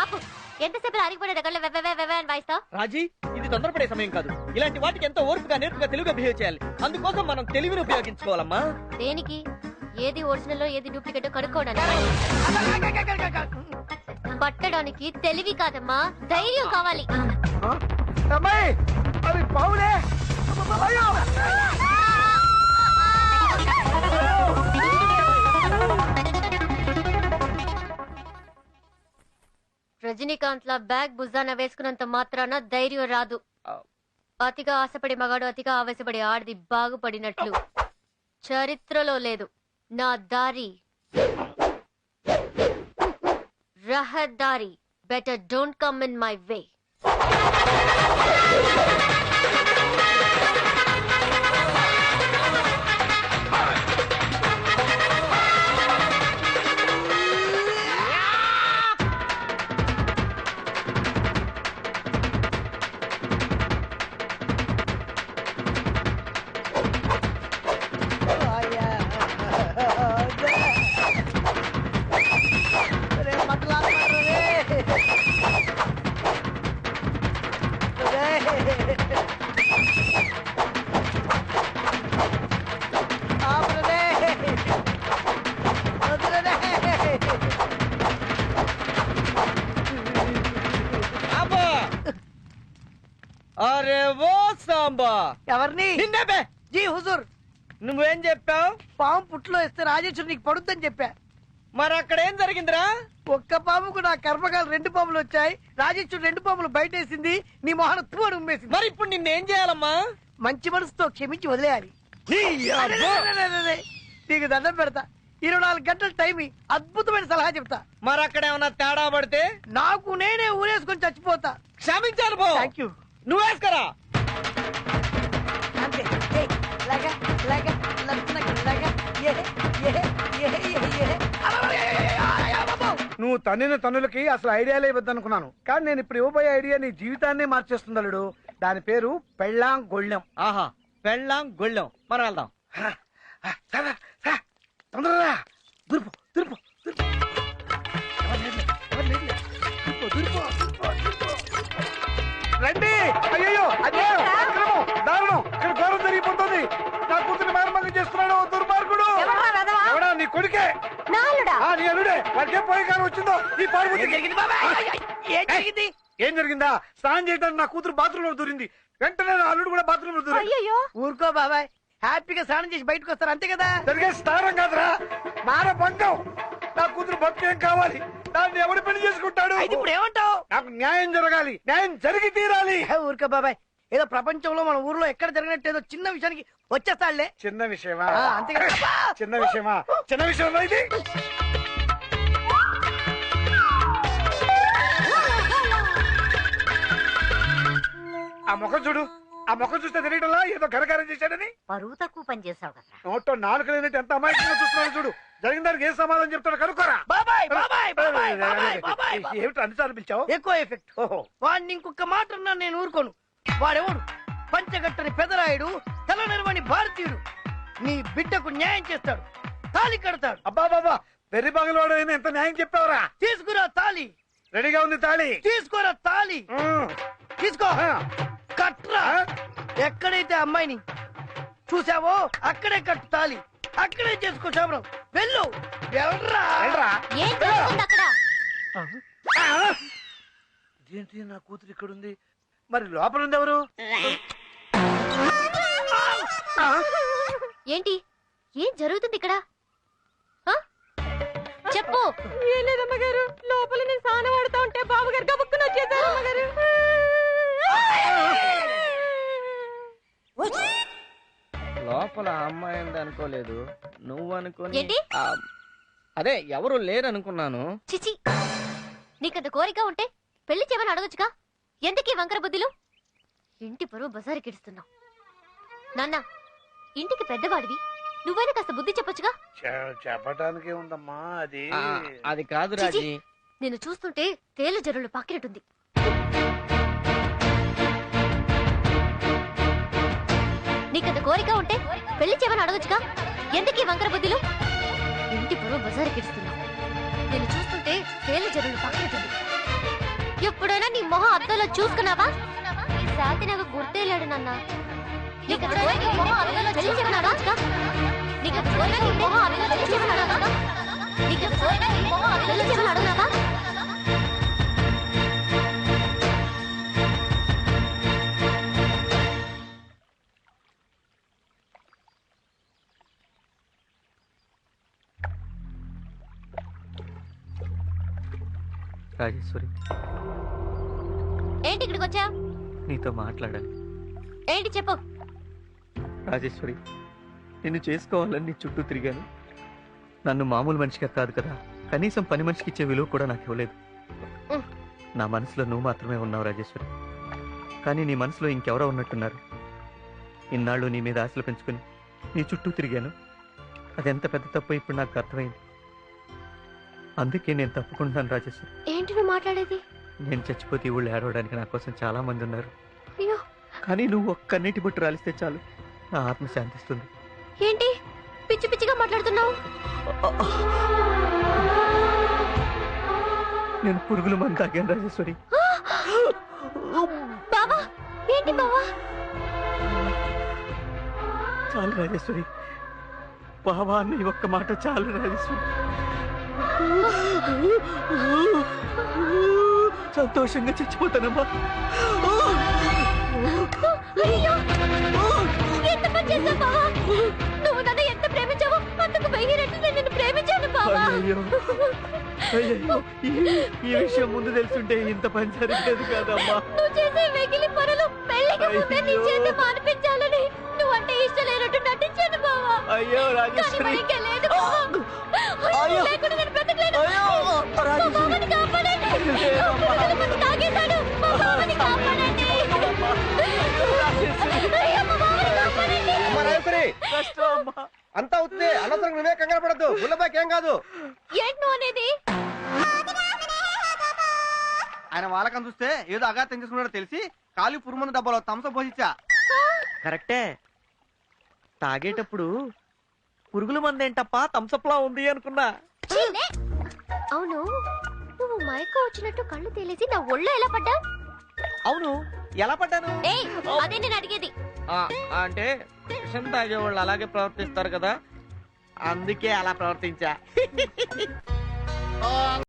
ఆపు. ఎంతసేపు అరిగిపోయే దగ్గర వెవ్వె వెవ్వె అని వాయిస్తావు? రాజీ ఇది తొందరపడే సమయం కాదు. ఇలాంటి వాటికి ఎంతో ఓర్పుగా నేర్పుగా తెలుగుగా బిహేవ్ చేయాలి. అందుకోసం మనం తెలివిని ఉపయోగించుకోవాలమ్మా. దేనికి? ఏది ఒరిజినల్ ఏది డూప్లికేట్ కనుక్కోవడానికి. పట్టడానికి తెలివి కాదమ్మా ధైర్యం కావాలి. అమ్మాయి అవి పావులే. అయ్యో! రజనీకాంత్ లా బ్యాగ్ భుజాన వేసుకున్నంత మాత్రాన ధైర్యం రాదు. అతిగా ఆశపడి మగాడు అతిగా ఆవేశపడి ఆడది బాగుపడినట్లు. చరిత్రలో లేదు. నా దారి. రహదారి. Better don't come in my way ఎవరిని? నిన్నే జీ హుజూర్. నువ్వేం చెప్పావు? పాము పుట్లో ఇస్తే రాజేశ్వరు నీకు పడుద్దని చెప్పా. మరి అక్కడ ఏం జరిగిందిరా? ఒక్క పాముకు నా కర్మకాలు రెండు పాములు వచ్చాయి. రాజేశ్వరుడు రెండు పాములు బయటేసింది. నీ మొహన తూడు ఉమ్మేసింది మరి ఇప్పుడు నిన్నేం చేయాలమ్మా? మంచి మనసుతో క్షమించి వదిలేయాలి. నీకు దండం పెడతా. ఇరవై నాలుగు గంటల టైం. అద్భుతమైన సలహా చెప్తా. మరి అక్కడ ఏమన్నా తేడా పడితే? నాకు నేనే ఊరేసుకొని చచ్చిపోతా. క్షమించాలి నువ్వేసుకరా. ఏ, ఏ, ఏ, ఏ. నువ్వు తన్నిన తన్నులకి అసలు ఐడియాలే ఇవ్వద్దనుకున్నాను కానీ నేను ఇప్పుడు ఇవ్వబోయే ఐడియా నీ జీవితాన్నే మార్చేస్తుంది అల్లుడు. దాని పేరు పెళ్ళాం గొళ్ళెం. ఆహా పెళ్ళాం గొళ్ళెం. మనం వెళ్దాం. తొందరరా దుర్పు, దుర్పు. రండి. అయ్యో అదే అక్రమం దారుణం ఇక్కడ ఘోరం జరిగిపోతుంది నా కూతురు మార్మగం చేస్తున్నాడు దుర్మార్గుడు ఎవడా నీ కొడుకే ఆ, నీ అల్లుడే వాడికి పోయే కాలం వచ్చిందో ఈ పాడు ఏం జరిగింది బాబాయ్? ఏం జరిగింది? ఏం జరిగిందా? స్నానం చేయడానికి నా కూతురు బాత్రూమ్లో దూరింది. వెంటనే నా అల్లుడు కూడా బాత్రూమ్లో దూరింది అయ్యో ఊరుకో బాబాయ్. హ్యాపీగా స్నానం చేసి బయటకు వస్తారు అంతే కదా? జరిగే స్నానం కాదురా. మాన భంగం. నా కూతురు భక్తి కావాలి? దాన్ని ఎవడు పెళ్ళి చేసుకుంటాడు? అయితే ఇప్పుడు ఏమంటావు? నాకు న్యాయం జరగాలి. న్యాయం జరిగి తీరాలి. ఊరుకో బాబాయ్. ఏదో ప్రపంచంలో మన ఊర్లో ఎక్కడ జరిగినట్టు ఏదో చిన్న విషయానికి వచ్చేస్తాడులే చిన్న విషయమా? ఆ, అంతే కదా. చిన్న విషయమా? చిన్న విషయమా ఇది? ఆ ముఖం చూడు. ఆ ముఖం చూస్తే తెలియటంలా ఏదో ఘనకారం చేశాడని. పరువు తక్కువ పని చేసావు కదా. నోట్లో నాలుగు లేనట్టు ఎంత అమాయకంగా చూస్తున్నాడు చూడు. జరిగిన దానికి ఏ సమాధానం చెప్తాడు కనుక్కోరా. బాబాయ్ బాబాయ్ బాబాయ్ బాబాయ్ బాబాయ్ బాబాయ్. ఏమిటి అన్నిసార్లు పిలిచావు? ఎక్కువ ఎఫెక్ట్ ఓహో. వాడిని ఇంకొక మాట అన్నా నేను ఊరుకోను. వాడెవడు? పంచగట్టని పెదరాయుడు తల నిర్వని భారతీయుడు. నీ బిడ్డకు న్యాయం చేస్తాడు. తాలి కడతాడు. అబ్బా బాబా వెర్రి పగలవాడు అయినా ఎంత న్యాయం చెప్పావరా? తీసుకురా తాలి రెడీగా ఉంది తాళి. తీసుకోరా తాలి ఉమ్. తీసుకో. ఆ, కట్రా? ఎక్కడైతే అమ్మాయిని చూసావో అక్కడే కట్టు తాలి అక్కడే చేసుకో శబరం. వెళ్ళు. వెళ్ళరా. వెళ్ళరా. ఏం జరుగుతుంది అక్కడ? ఆ! ఇదేంటి నా కూతురు ఇక్కడ ఉంది మరి లోపల ఉంది ఎవరు ఆ! ఏంటి? ఏం జరుగుతుంది ఇక్కడ? ఆ? చెప్పు. ఏం లేదమ్మగారు లోపల నేను స్నానం ఆడుతా ఉంటే బాబుగారు గబుక్కుని వచ్చేసారు అమ్మగారు. లోపల అమ్మాయి ఉంది అనుకోలేదు. నువ్వు అనుకోని ఏంటి? ఆ, అదే ఎవరు లేరు అనుకున్నాను చిచి నీకంత కోరిక ఉంటే పెళ్ళి చేయమని అడగచ్చుగా? ఎందుకీ వంకర బుద్ధిలు? ఇంటి పరువు బజారు కిడుస్తున్నావు నాన్న ఇంటికి పెద్దవాడివి. నువ్వైనా కాస్త బుద్ధి చెప్పొచ్చుగా? చె- చెప్పటానికే ఉందమ్మా అది. అది కాదు. రాజీ. నేను చూస్తుంటే తేలు జరులు పక్కినట్టుంది నీకంత కోరిక ఉంటే పెళ్ళి చేయమని అడగచ్చుగా? ఎందుకీ వంకర బుద్ధిలు? ఇంటి పొరుగు బజారుకి ఇస్తున్నావు నేను చూస్తుంటే తేలి జరులు పక్కతుంది ఎప్పుడైనా మొహం అద్దంలో చూసుకున్నావా? ఈ సాతి నాకు గుర్తేలాడు నాన్న. రాజేశ్వరి ఏంటి ఇక్కడికి నీతో మాట్లాడాలి. ఏంటి చెప్పు. రాజేశ్వరి నిన్ను చేసుకోవాలని నీ చుట్టూ తిరిగాను. నన్ను మామూలు మనిషిగా కాదు కదా. కనీసం పని మనిషికి ఇచ్చే విలువ కూడా నాకు ఇవ్వలేదు. నా మనసులో నువ్వు మాత్రమే ఉన్నావు రాజేశ్వరి. కానీ నీ మనసులో ఇంకెవరో ఉన్నట్టున్నారు. ఇన్నాళ్ళు నీ మీద ఆశలు పెంచుకుని నీ చుట్టూ తిరిగాను. అదెంత పెద్ద తప్పు ఇప్పుడు నాకు అర్థమైంది. అందుకే నేను తప్పుకుంటున్నాను రాజేశ్వరి. ఏంటి నువ్వు మాట్లాడేది? నేను చచ్చిపోతే ఈ ఊళ్ళో ఏడవడానికి నా కోసం చాలా మంది ఉన్నారు. అయ్యో. కానీ నువ్వు ఒక్క నీటి బొట్టు రాలిస్తే చాలు. నా ఆత్మ శాంతిస్తుంది. ఏంటి? పిచ్చి పిచ్చిగా మాట్లాడుతున్నావు? నేను పురుగుల మంది తాగాను రాజేశ్వరి. బావా ఏంటి బావా? చాలు రాజేశ్వరి. బాబా అన్న ఈ ఒక్క మాట చాలు రాజేశ్వరి. సంతోషంగా చచ్చిపోతానమ్మా. అయ్యో! ఎంత పని చేశావు బావా? నువ్వు నన్ను ఎంత ప్రేమించావో అంతకు వెయ్యి రెట్లు నేను నిన్ను ప్రేమించాను బావా. ఈ- ఈ విషయం ముందు తెలుసుంటే ఇంత పని జరిగేది కాదమ్మా. నువ్వు చేసే వెగిలి పనులు పెళ్ళికి ముందే నీ అయ్యో. చేత మానిపించాలని నువ్వంటే ఇష్టం లేనట్టు నటించాను బావా. అయ్యో కానీ రాజేశ్వరి మరింకే లేదు బావా. అంతా అవుతుంది అనవసరం నువ్వే కంగారు పడద్దు. బుల్లబాకి ఏం కాదు. ఏంటి నువ్వు అనేది? ఆయన వాళ్ళకని చూస్తే ఏదో అగాతం చేసుకున్నాడో తెలిసి కాలి పురుమందు డబ్బాలో తమస పోసిచ్చా. కరెక్టే. తాగేటప్పుడు పురుగుల మంది ఏంటప్పా? తంసప్లా ఉంది అనుకున్నా. అవును. నువ్వు మైకో వచ్చినట్టు కళ్ళు తేలేసి నా ఒళ్ళో ఎలా పడ్డా అవును. ఎలా పడ్డాను? ఏయ్ అదే నేను అడిగేది. ఆ, అంటే విషం తాగేవాళ్ళు అలాగే ప్రవర్తిస్తారు కదా. అందుకే అలా ప్రవర్తించా.